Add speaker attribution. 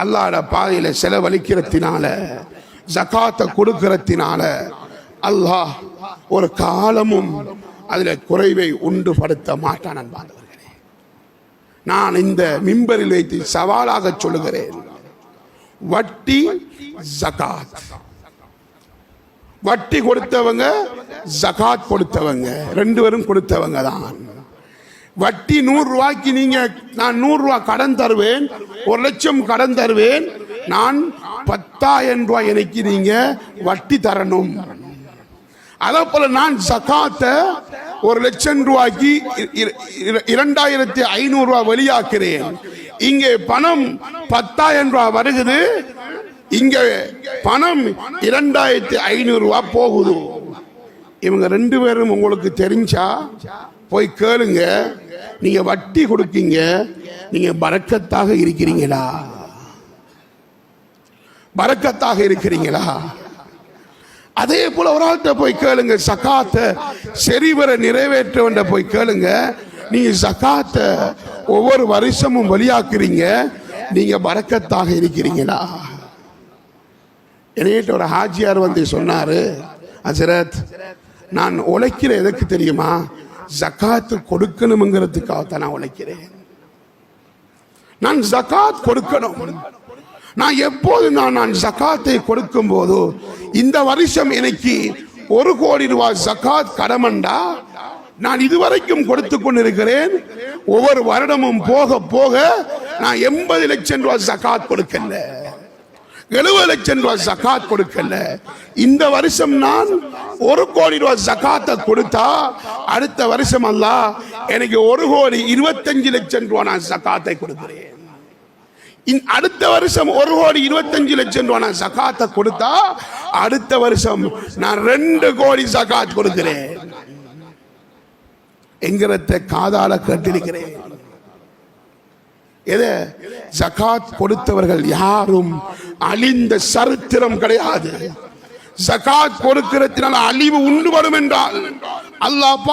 Speaker 1: அல்லாட பாதையில செலவழிக்கிறதுனால ஜகாத்தை கொடுக்கறதுனால அல்லாஹ் ஒரு காலமும் அதில் குறைவை உண்டுபடுத்த மாட்டான் அன்பானவர்களே. நான் இந்த மிம்பரில் வைத்து சவாலாக சொல்லுகிறேன். வட்டி ஜகாத் வட்டி கொடுத்தவங்க ஜகாத் கொடுத்தவங்க. ரெண்டு பேரும் கொடுத்தவங்க தான். வட்டி நூறு ரூபாய்க்கு நீங்க நான் நூறு ரூபாய் கடன் தருவேன் ஒரு லட்சம் கடன் தருவேன் நான் பத்தாயிரம் ரூபாய் எனக்கு நீங்க வட்டி தரணும். அதே போல நான் சகாத்த ஒரு லட்சம் ரூபாய்க்கு இ- இரண்டாயிரத்தி ஐநூறு ரூபாய் வெளியாக்குறேன். இங்கே பணம் பத்தாயிரம் ரூபாய் வருகுது இங்க பணம் இரண்டாயிரத்தி ஐநூறு ரூபாய் போகுது. இவங்க ரெண்டு பேரும் உங்களுக்கு தெரிஞ்சா போய் கேளுங்க. நீங்க வட்டி கொடுக்கீங்க நீங்க பறக்கத்தாக இருக்கிறீங்களா? பறக்கத்தாக இருக்கிறீங்களா? அதே போல ஒரு ஆள்கிட்ட போய் கேளுங்க சகாத்தை செறிவர நிறைவேற்றவன்ட போய் கேளுங்க. நீங்க சகாத்தை ஒவ்வொரு வருஷமும் வழியாக்குறீங்க நீங்க பறக்கத்தாக இருக்கிறீங்களா? என்கிட்ட ஒரு ஹாஜியார் வந்து சொன்னாரு அசரத் நான் உழைக்கிற எதுக்கு தெரியுமா? ஜக்காத்து கொடுக்கணுங்கிறதுக்காக தான் நான் உழைக்கிறேன். நான் ஜக்காத் கொடுக்கணும். நான் எப்போது நான் நான் ஜக்காத்தை கொடுக்கும் போது இந்த வருஷம் எனக்கு ஒரு கோடி ரூபாய் ஜக்காத் கடமண்டா? நான் இதுவரைக்கும் கொடுத்து கொண்டிருக்கிறேன். ஒவ்வொரு வருடமும் போக போக நான் எண்பது லட்சம் ரூபாய் ஜக்காத் கொடுக்கல எழுபது லட்சம் ரூபாய் ஜக்காத் கொடுக்கல. இந்த வருஷம் நான் ஒரு கோடி ரூபாய் ஜக்காத்தை கொடுத்தா அடுத்த வருஷம் அல்ல எனக்கு ஒரு கோடி இருபத்தஞ்சு லட்சம் ரூபாய் நான் ஜக்காத்தை கொடுக்குறேன். அடுத்த வருஷம் ஒரு கோடி இருபத்தஞ்சு லட்சம் ரூபாய் நான் சகாத்தை கொடுத்தா அடுத்த வருஷம் நான் ரெண்டு கோடி சகாத் கொடுக்கிறேன். என்கிறத காதால கேட்டிருக்கிறேன். எது? ஜகாத் கொடுத்தவர்கள் யாரும் அழிந்த சரித்திரம் கிடையாது. ஜகாத் கொடுக்கிறதுனால அழிவு உண்டு வரும் என்றால் அல்லாஹ்